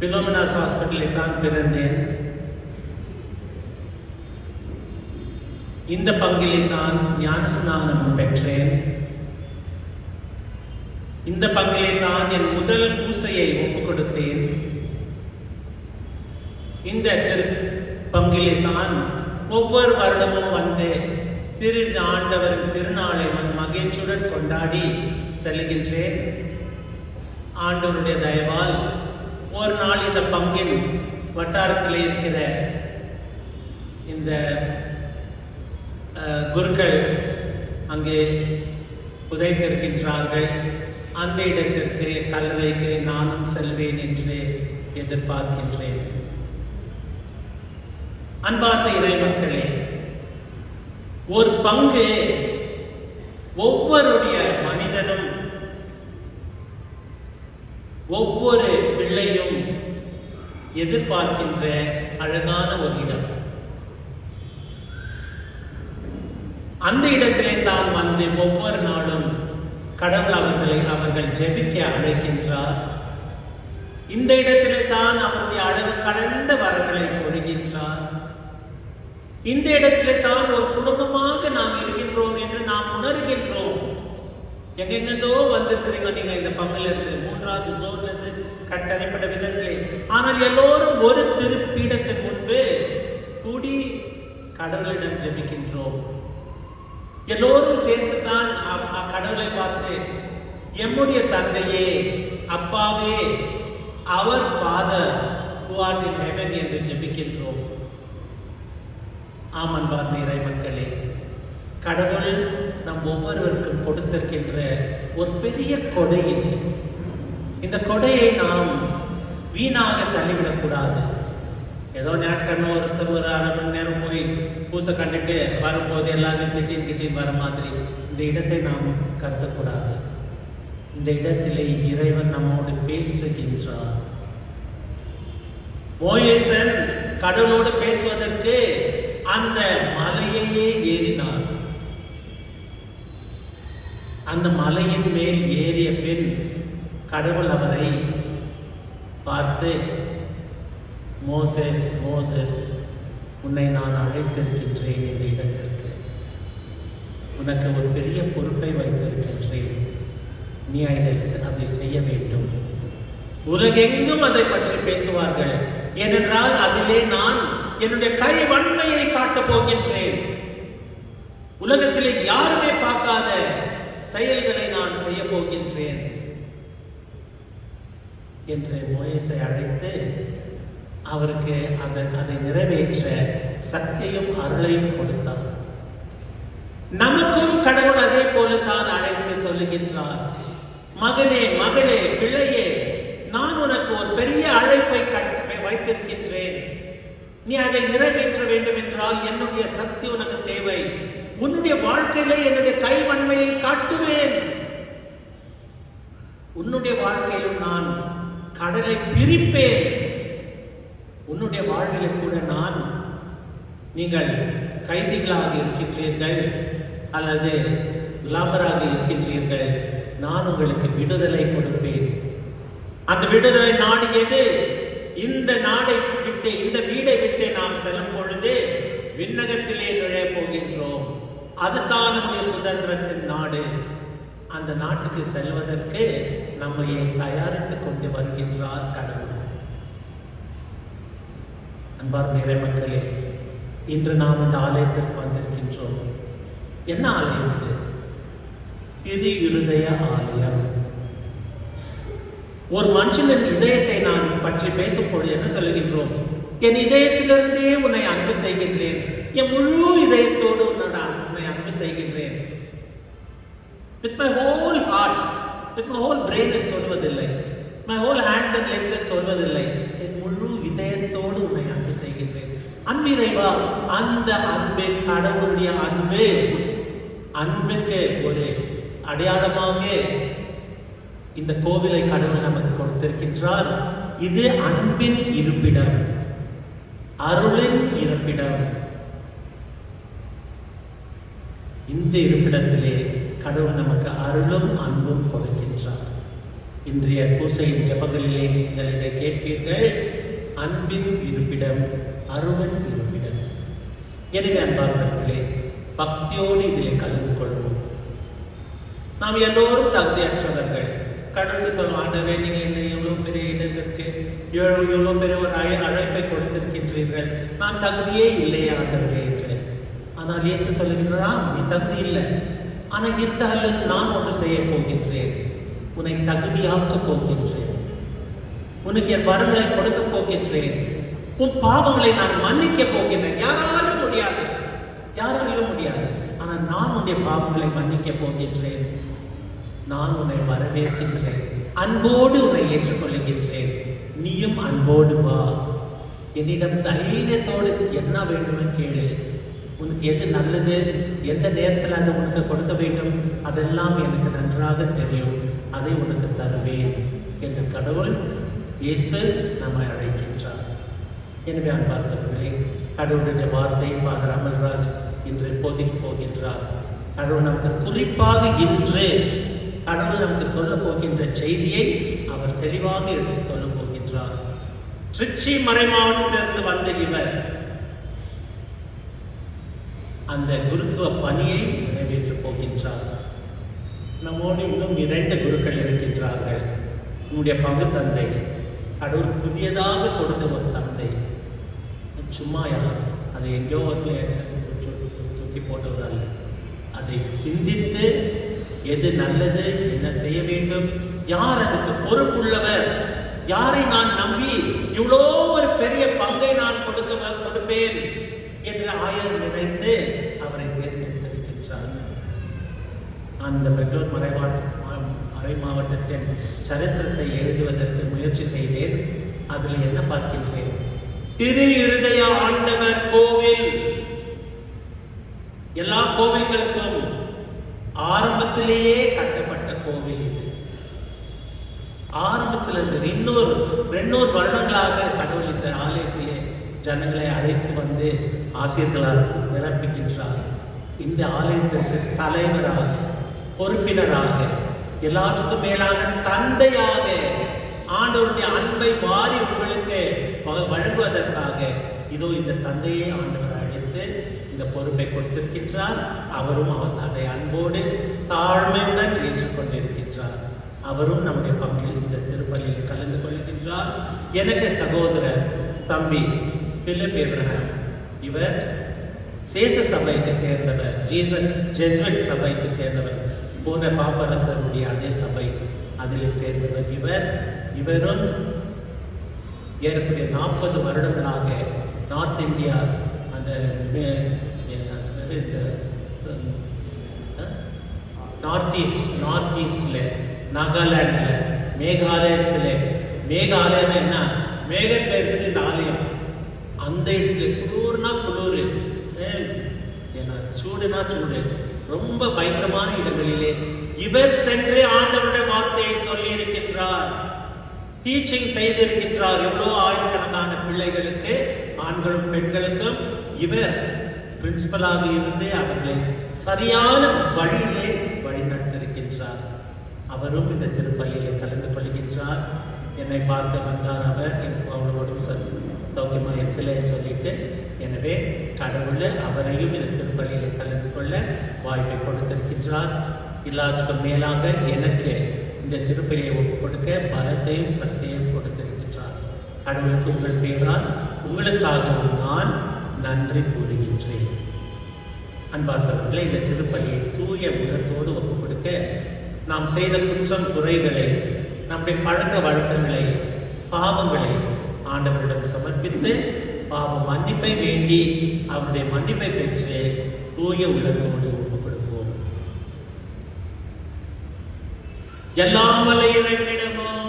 பிலோமினாஸ் ஹாஸ்பிட்டலில் தான் பிறந்தேன். இந்த பங்கிலே தான் ஞானஸ்நானம் பெற்றேன். இந்த பங்கிலே தான் என் முதல் பூசையை ஒப்புக் கொடுத்தேன். இந்த திரு பங்கிலே தான் ஒவ்வொரு வருடமும் வந்து திரு ஆண்டவரின் திருநாளை நான் மகிழ்ச்சியுடன் கொண்டாடி செல்கின்றேன் ஆண்டவருடைய தயவால் ஒரு நாள் இந்த பங்கின் வட்டாரத்தில் இருக்கிற இந்த குருக்கள் அங்கே உதைத்திருக்கின்றார்கள் அந்த இடத்திற்கு கல்லறைக்கு நானும் செல்வேன் என்று எதிர்பார்க்கின்றேன். அன்பார்ந்த இறை மக்களே ஒரு பங்கு ஒவ்வொருடைய மனிதனும் ஒவ்வொரு பிள்ளையும் எதிர்பார்க்கின்ற அழகான ஒரு இடம். அந்த இடத்திலே தான் வந்து ஒவ்வொரு நாளும் கடவுள் அவர்களை அவர்கள் ஜெபிக்க அழைக்கின்றார். இந்த இடத்திலே தான் அவருடைய அளவு கடந்த வரங்களை பொழிகின்றார் இந்த இடத்திலே தான் ஒரு குடும்பமாக நாம் இருக்கின்றோம் எங்கெங்கோ வந்திருக்கிறீங்க. நீங்க இந்த பங்குல இருந்து மூன்றாவது ஜோன்ல இருந்து கட்டணைப்பட்ட விதத்திலே. ஆனால் எல்லோரும் ஒரு திருப்பீடத்தின் முன்பு கூடி கடவுளிடம் ஜெபிக்கின்றோம். எல்லோரும் சேர்ந்து தான் கடவுளை பார்த்து எம்முடைய தந்தையே அப்பாவே அவர் father who art in heaven என்று ஜெபிக்கின்றோம். ஆமன்பார் நீரை மக்களே கடவுள் நம் ஒவ்வொருவருக்கும் கொடுத்திருக்கின்ற ஒரு பெரிய கொடை இது. இந்த கொடையை நாம் வீணாக தள்ளிவிடக்கூடாது ஏதோ ஞாயிற்றுக்கிழமை ஒரு சிறு ஒரு அரை மணி நேரம் போய் பூசை கண்டுட்டு வரும்போது எல்லாரும் திட்டின் திட்டின் வர மாதிரி இந்த இடத்தை நாம் கருதக்கூடாது இந்த இடத்திலே இறைவன் நம்மோடு பேசுகின்றார். மோயேசன் கடவுளோடு பேசுவதற்கு அந்த மலையையே ஏறினான் அந்த மலையின் மேல் ஏறிய பின் கடவுள் அவரை பார்த்து மோசஸ் மோசஸ் உன்னை நான் அழைத்திருக்கின்றேன் இந்த இடத்திற்கு. உனக்கு ஒரு பெரிய பொறுப்பை வைத்திருக்கின்றேன். நீ அதை அதை செய்ய வேண்டும். உலகெங்கும் அதை பற்றி பேசுவார்கள். ஏனென்றால் அதிலே நான் என்னுடைய கை வன்மையை காட்டப் போகின்றேன். உலகத்திலே யாருமே பார்க்காத செயல்களை நான் செய்ய போகின்றேன் என்று மோயேசை அழைத்து அவருக்கு அதன் அதை நிறைவேற்ற சக்தியும் அருளையும் கொடுத்தார். நமக்கும் கடவுள் அதே போல தான் அழைத்து சொல்லுகின்றார். மகனே மகளே பிள்ளையே நான் உனக்கு ஒரு பெரிய அழைப்பை வைத்திருக்கின்றேன். நீ அதை நிறைவேற்ற வேண்டும் என்றால் என்னுடைய சக்தி உனக்கு தேவை. உன்னுடைய வாழ்க்கையில என்னுடைய கைவன்மையை காட்டுவேன். உன்னுடைய வாழ்க்கையிலும் நான் கடலை பிரிப்பேன். உன்னுடைய வாழ்விலே கூட நான் நீங்கள் கைதிகளாக இருக்கின்றீர்கள் அல்லது லாபராக இருக்கின்றீர்கள். நான் உங்களுக்கு விடுதலை கொடுப்பேன். அந்த விடுதலை நாடு எது? இந்த நாடை விட்டு இந்த வீடை விட்டு நாம் செல்லும் பொழுது விண்ணகத்திலே நுழைய போகின்றோம். அதுதான் நம்முடைய சுதந்திரத்தின் நாடு. அந்த நாட்டுக்கு செல்வதற்கு நம்மையை தயாரித்துக் கொண்டு வருகின்றார் கடவுள். அன்பார் இறை மக்களே இன்று நாம் இந்த ஆலயத்திற்கு வந்திருக்கின்றோம். என்ன ஆலயம் இது? திரு இருதய ஆலயம். ஒரு மனுஷனின் இதயத்தை நான் பற்றி பேசும்போது என்ன சொல்லுகின்றோம் என் இதயத்திலிருந்தே உன்னை அன்பு செய்கின்றேன். என் முழு இதயத்தோடு உன்னை நான் உன்னை அன்பு செய்கின்றேன் with my whole heart with my whole brain என்று சொல்வதில்லை. My whole hands and legs என்று சொல்வதில்லை. என் முழு இதயத்தோடு உன்னை அன்பு செய்கின்றேன். அன்பிறைவா அந்த அன்பு கடவுளுடைய அன்பு அன்புக்கு ஒரு அடையாளமாக இந்த கோவிலை கடவுள் நமக்கு கொடுத்திருக்கின்றார். இது அன்பின் இருப்பிடம் அருளின் இருப்பிடம். இந்த இருப்பிடத்திலே கடவுள் நமக்கு அருளும் அன்பும் கொடுக்கின்றார். இன்றைய பூசையின் ஜபங்களிலே நீங்கள் இதை கேட்பீர்கள். அன்பின் இருப்பிடம் அருவன் இருப்பிடம். எனவே அன்பார்ந்தவர்களே பக்தியோடு இதில் கலந்து கொள்வோம். நாம் எல்லோரும் தகுதியற்றவர்கள். கடவுளுக்கு சொல்லும் ஆண்டவரே நீங்கள் என்னை எவ்வளவு பெரிய இடத்திற்கு எவ்வளவு இவ்வளோ பெரிய ஒரு அழை அழைப்பை கொடுத்திருக்கின்றீர்கள். நான் தகுதியே இல்லையே ஆண்டவரே என்று. ஆனால் இயேசு சொல்லுகிறாராம் நீ தகுதி இல்லை. ஆனால் அளவுக்கு நான் ஒன்று செய்ய போகின்றேன். உன்னை தகுதியாக்க போகின்றேன். உனக்கு என் வரங்களை கொடுக்க போகின்றேன். உன் பாவங்களை நான் மன்னிக்க போகின்றேன். யாராலும் முடியாது. யாராலும் முடியாது. ஆனால் நான் உன்னுடைய பாவங்களை மன்னிக்க போகின்றேன். நான் உன்னை வரவேற்கின்றேன். அன்போடு உன்னை ஏற்றுக்கொள்கின்றேன் நீயும் அன்போடு வா. என்னிடம் தைரியத்தோடு என்ன வேண்டுமோ கேளு. உனக்கு எது நல்லது எந்த நேரத்தில் அதை உனக்கு கொடுக்க வேண்டும் அதெல்லாம் எனக்கு நன்றாக தெரியும். அதை உனக்கு தருவேன் என்று கடவுள் இயேசு நம்மை அழைக்கின்றார். எனவே அன்பார்ந்தவர்களே கடவுளுடைய வார்த்தை ஃபாதர் அமல்ராஜ் இன்று போதிக்கு போகின்றார். கடவுள் நமக்கு குறிப்பாக இன்று கடவுள் நமக்கு சொல்ல போகின்ற செய்தியை அவர் தெளிவாக எடுத்து சொல்ல போகின்றார். திருச்சி மறை மாவட்டத்திலிருந்து வந்த இவர் அந்த குருத்துவ பணியை நிறைவேற்றப் போகின்றார். நம்மோடு இன்னும் இரண்டு குருக்கள் இருக்கின்றார்கள். உன்னுடைய பங்கு தந்தை கடவுள் புதியதாக கொடுத்த ஒரு தந்தை. சும்மா யார்? அதை எங்கேயோ தூக்கி போட்டவர் அல்ல. அதை சிந்தித்து எது நல்லது என்ன செய்ய வேண்டும் யார் அதுக்கு பொறுப்புள்ளவர் யாரை நான் நம்பி இவ்வளோ ஒரு பெரிய பங்கை நான் கொடுக்க கொடுப்பேன் என்று ஆயர் நினைத்து அந்த பெங்களூர் மறைமாவட்ட மறை மாவட்டத்தின் சரித்திரத்தை எழுதுவதற்கு முயற்சி செய்தேன். அதில் என்ன பார்க்கின்றேன்? திரு இருதய ஆண்டவர் கோவில். எல்லா கோவில்களுக்கும் ஆரம்பத்திலேயே கட்டப்பட்ட கோவில் இது. ஆரம்பத்திலிருந்து இன்னொரு ரெண்டூறு வருடங்களாக கடவுள் இந்த ஆலயத்திலே ஜனங்களை அழைத்து வந்து ஆசிரியர்களால் நிரப்பிக்கின்றார். இந்த ஆலயத்திற்கு தலைவராக பொறுப்பினராக எல்லாத்துக்கும் மேலாக தந்தையாக ஆண்டவருடைய அன்பை வாரி உங்களுக்கு வழங்குவதற்காக இதோ இந்த தந்தையை ஆண்டவர் அழைத்து இந்த பொறுப்பை கொடுத்திருக்கின்றார். அவரும் அவன் அதை அன்போடு தாழ்மையுடன் ஏற்றுக்கொண்டிருக்கின்றார். அவரும் நம்முடைய பங்கில் இந்த திருப்பலியில் கலந்து கொள்கின்றார். எனக்கு சகோதரர் தம்பி பிலிப் இவர் சேச சபைக்கு சேர்ந்தவர் ஜீசன் ஜெஸ்வெட் சபைக்கு சேர்ந்தவர். போன பாப்பரசருடைய அதே சபை அதில் சேர்ந்தவர் இவர். இவரும் ஏறக்குறைய நாற்பது வருடங்களாக நார்த் இந்தியா அந்த இந்த நார்த் ஈஸ்ட் நார்த் ஈஸ்டில் நாகாலாண்டில் மேகாலயத்தில் மேகாலயம் என்ன? மேகத்தில் இருக்குது இந்த ஆலயம். அந்த இடத்துல குளூர்னா குளூர். ஏன்னா சூடுனா சூடு. ரொம்ப பயங்கரமான இடங்களிலே இவர் சென்று ஆண்டவருடைய வார்த்தையை சொல்லி இருக்கின்றார் டீச்சிங் செய்திருக்கின்றார். எவ்வளோ ஆயிரக்கணக்கான பிள்ளைகளுக்கு ஆண்களும் பெண்களுக்கும் இவர் பிரின்சிபலாக இருந்து அவர்களை சரியான வழியிலே வழிநடத்திருக்கின்றார். அவரும் இந்த திருப்பலியிலே கலந்து கொள்கின்றார். என்னை பார்க்க வந்தார் அவர். அவளோடும் சௌக்கியமாக இருக்கலன்னு சொல்லிட்டு எனவே கடவுள் அவரையும் இந்த திருப்பலியிலே கலந்து கொள்ள வாய்ப்பை கொடுத்திருக்கின்றார். எல்லாத்துக்கும் மேலாக எனக்கு இந்த திருப்பலியை ஒப்பு கொடுக்க பலத்தையும் சக்தியையும் கொடுத்திருக்கின்றார். கடவுளுக்கு உங்கள் பேரால் உங்களுக்காகவும் நான் நன்றி கூறுகின்றேன். அன்பார்ந்தவர்களே இந்த திருப்பலியை தூய உள்ளத்தோடு ஒப்பு கொடுக்க நாம் செய்த குற்றம் குறைகளை நம்முடைய பழக்க வழக்கங்களை பாவங்களை ஆண்டவரிடம் சமர்ப்பித்து பாவ மன்னிப்பை வேண்டி அவருடைய மன்னிப்பை பெற்று தூய உள்ளத்தோடு ஒப்பு கொடுப்போம் எல்லாம் வல்ல இறைவனிடமும்